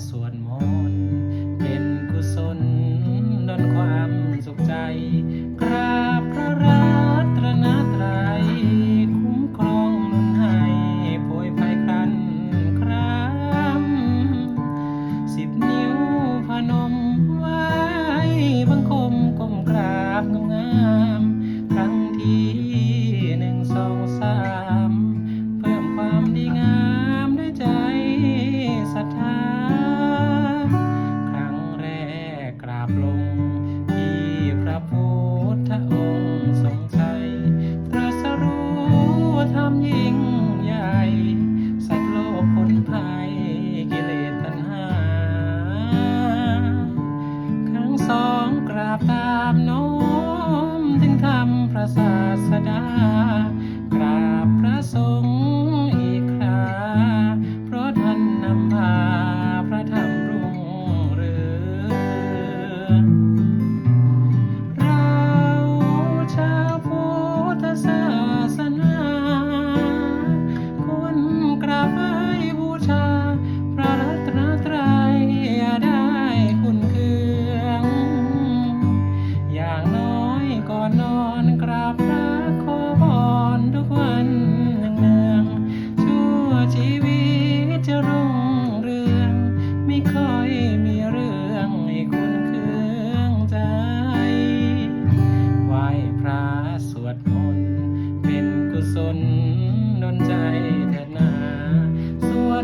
paso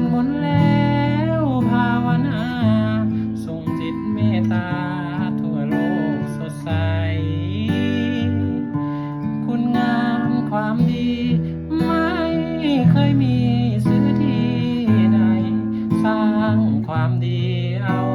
นมุนแล้วภาวนาส่งจิตเมตตาทั่วโลกสดใส คุณงามความดี ไม่เคยมีซื้อที่ใดสร้างความดีเอา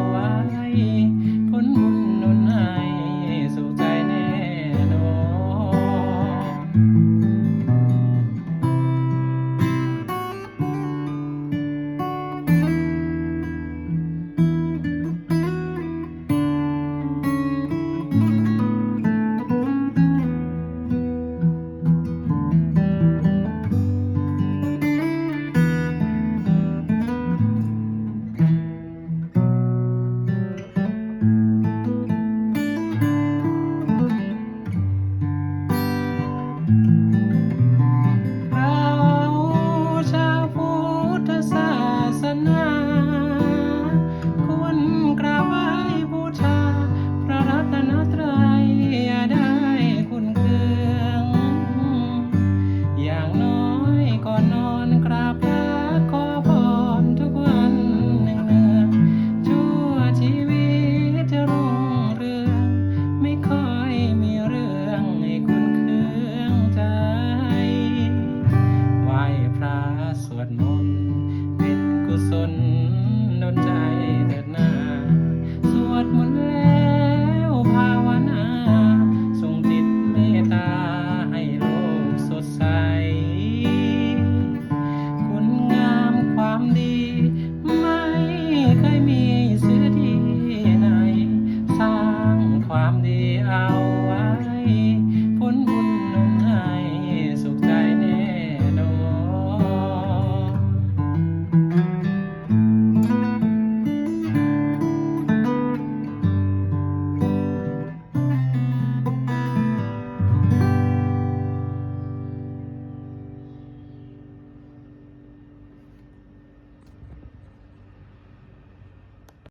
สนนนใจ